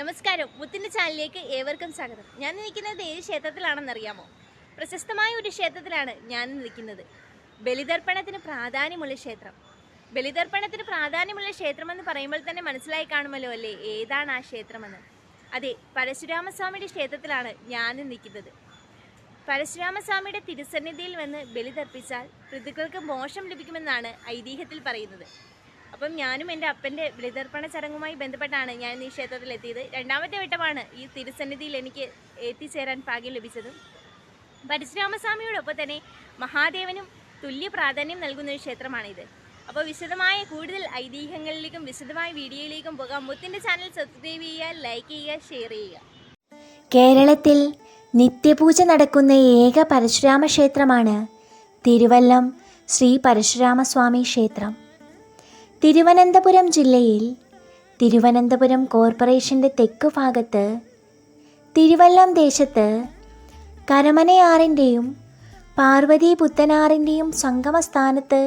നമസ്കാരം. മുത്തിന്റെ ചാനലിലേക്ക് ഏവർക്കും സ്വാഗതം. ഞാൻ നിൽക്കുന്നത് ഏത് ക്ഷേത്രത്തിലാണെന്നറിയാമോ പ്രശസ്തമായ ഒരു ക്ഷേത്രത്തിലാണ് ഞാൻ നിൽക്കുന്നത്. ബലിതർപ്പണത്തിന് പ്രാധാന്യമുള്ള ക്ഷേത്രം. ബലിതർപ്പണത്തിന് പ്രാധാന്യമുള്ള ക്ഷേത്രമെന്ന് പറയുമ്പോൾ തന്നെ മനസ്സിലായി കാണുമല്ലോ അല്ലേ? ഏതാണ് ആ ക്ഷേത്രമെന്ന്? അതെ പരശുരാമസ്വാമിയുടെ ക്ഷേത്രത്തിലാണ് ഞാൻ നിൽക്കുന്നത്. പരശുരാമസ്വാമിയുടെ തിരുസന്നിധിയിൽ വന്ന് ബലിതർപ്പിച്ചാൽ ഋതുക്കൾക്ക് മോശം ലഭിക്കുമെന്നാണ് ഐതിഹ്യത്തിൽ പറയുന്നത്. അപ്പം ഞാനും എന്റെ അപ്പന്റെ ബലിതർപ്പണ ചടങ്ങുമായി ബന്ധപ്പെട്ടാണ് ഞാൻ ഈ ക്ഷേത്രത്തിൽ എത്തിയത് രണ്ടാമത്തെ വട്ടമാണ് ഈ തിരുസന്നിധിയിൽ എനിക്ക് എത്തിച്ചേരാൻ ഭാഗ്യം ലഭിച്ചത്. പരശുരാമസ്വാമിയോടൊപ്പം തന്നെ മഹാദേവനും തുല്യ പ്രാധാന്യം നൽകുന്ന ഒരു ക്ഷേത്രമാണിത്. അപ്പോൾ വിശദമായ കൂടുതൽ ഐതിഹ്യങ്ങളിലേക്കും വിശദമായ വീഡിയോയിലേക്കും പോകാം. മുത്തിന്റെ ചാനൽ സബ്സ്ക്രൈബ് ചെയ്യുക ലൈക്ക് ചെയ്യുക ഷെയർ ചെയ്യുക. കേരളത്തിൽ നിത്യപൂജ നടക്കുന്ന ഏക പരശുരാമ ക്ഷേത്രമാണ് തിരുവല്ലം ശ്രീ പരശുരാമസ്വാമി ക്ഷേത്രം. തിരുവനന്തപുരം ജില്ലയിൽ തിരുവനന്തപുരം കോർപ്പറേഷന്റെ തെക്ക് ഭാഗത്ത് തിരുവല്ലം ദേശത്ത് കരമനയാറിന്റെയും പാർവതി പുത്തനാറിന്റെയും സംഗമസ്ഥാനത്ത്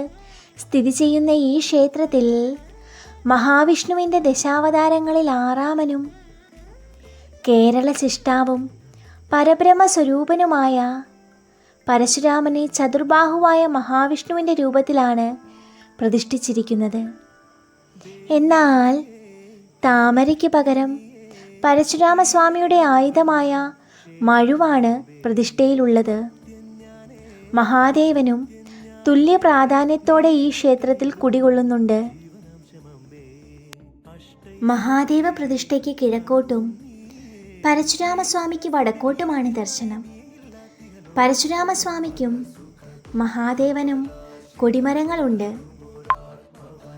സ്ഥിതി ചെയ്യുന്ന ഈ ക്ഷേത്രത്തിൽ മഹാവിഷ്ണുവിന്റെ ദശാവതാരങ്ങളിൽ ആറാമനും കേരള ശിഷ്ടാവും പരബ്രഹ്മ സ്വരൂപനുമായ പരശുരാമനെ ചതുർബാഹുവായ മഹാവിഷ്ണുവിന്റെ രൂപത്തിലാണ് പ്രതിഷ്ഠിച്ചിരിക്കുന്നത്. എന്നാൽ താമരയ്ക്ക് പകരം പരശുരാമസ്വാമിയുടെ ആയുധമായ മഴുവാണ് പ്രതിഷ്ഠയിലുള്ളത്. മഹാദേവനും തുല്യ പ്രാധാന്യത്തോടെ ഈ ക്ഷേത്രത്തിൽ കുടികൊള്ളുന്നുണ്ട്. മഹാദേവ പ്രതിഷ്ഠയ്ക്ക് കിഴക്കോട്ടും പരശുരാമസ്വാമിക്ക് വടക്കോട്ടുമാണ് ദർശനം. പരശുരാമസ്വാമിക്കും മഹാദേവനും കൊടിമരങ്ങളുണ്ട്.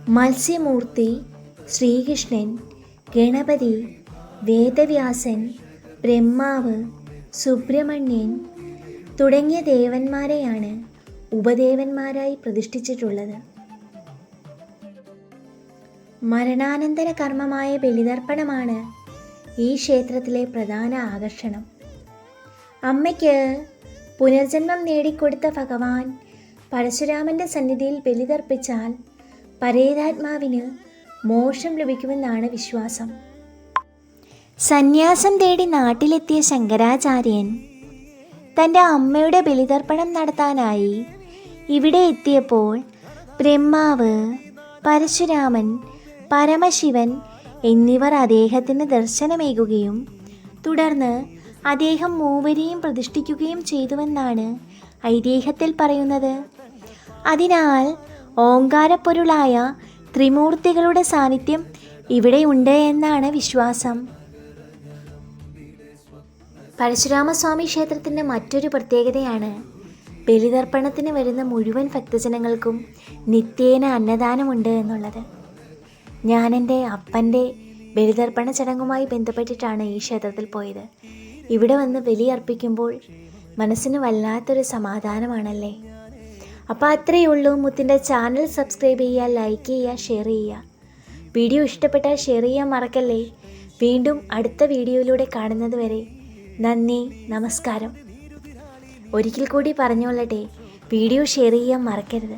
മത്സ്യമൂർത്തി ശ്രീകൃഷ്ണൻ ഗണപതി വേദവ്യാസൻ ബ്രഹ്മാവ് സുബ്രഹ്മണ്യൻ തുടങ്ങിയ ദേവന്മാരെയാണ് ഉപദേവന്മാരായി പ്രതിഷ്ഠിച്ചിട്ടുള്ളത്. മരണാനന്തര കർമ്മമായ ബലിതർപ്പണമാണ് ഈ ക്ഷേത്രത്തിലെ പ്രധാന ആകർഷണം. അമ്മയ്ക്ക് പുനർജന്മം നേടിക്കൊടുത്ത ഭഗവാൻ പരശുരാമന്റെ സന്നിധിയിൽ ബലിതർപ്പിച്ചാൽ പരേതാത്മാവിന് മോക്ഷം ലഭിക്കുമെന്നാണ് വിശ്വാസം. സന്യാസം തേടി നാട്ടിലെത്തിയ ശങ്കരാചാര്യൻ തന്റെ അമ്മയുടെ ബലിതർപ്പണം നടത്താനായി ഇവിടെ എത്തിയപ്പോൾ ബ്രഹ്മാവ് പരശുരാമൻ പരമശിവൻ എന്നിവർ അദ്ദേഹത്തിന് ദർശനമേകുകയും തുടർന്ന് അദ്ദേഹം മൂവരെയും പ്രതിഷ്ഠിക്കുകയും ചെയ്തുവെന്നാണ് ഐതിഹ്യത്തിൽ പറയുന്നത്. അതിനാൽ ഓങ്കാരപ്പൊരുളായ ത്രിമൂർത്തികളുടെ സാന്നിധ്യം ഇവിടെയുണ്ട് എന്നാണ് വിശ്വാസം. പരശുരാമസ്വാമി ക്ഷേത്രത്തിന്റെ മറ്റൊരു പ്രത്യേകതയാണ് ബലിതർപ്പണത്തിന് വരുന്ന മുഴുവൻ ഭക്തജനങ്ങൾക്കും നിത്യേന അന്നദാനമുണ്ട് എന്നുള്ളത്. ഞാൻ എന്റെ അപ്പന്റെ ബലിതർപ്പണ ചടങ്ങുമായി ബന്ധപ്പെട്ടിട്ടാണ് ഈ ക്ഷേത്രത്തിൽ പോയത്. ഇവിടെ വന്ന് ബലി അർപ്പിക്കുമ്പോൾ മനസ്സിന് വല്ലാത്തൊരു സമാധാനമാണല്ലേ? അപ്പോൾ അത്രയേ ഉള്ളൂ. മുത്തിന്റെ ചാനൽ സബ്സ്ക്രൈബ് ചെയ്യുക ലൈക്ക് ചെയ്യുക ഷെയർ ചെയ്യുക. വീഡിയോ ഇഷ്ടപ്പെട്ടാൽ ഷെയർ ചെയ്യാൻ മറക്കല്ലേ? വീണ്ടും അടുത്ത വീഡിയോയിലൂടെ കാണുന്നത് വരെ നന്ദി നമസ്കാരം. ഒരിക്കൽ കൂടി പറഞ്ഞോളട്ടെ വീഡിയോ ഷെയർ ചെയ്യാൻ മറക്കരുത്.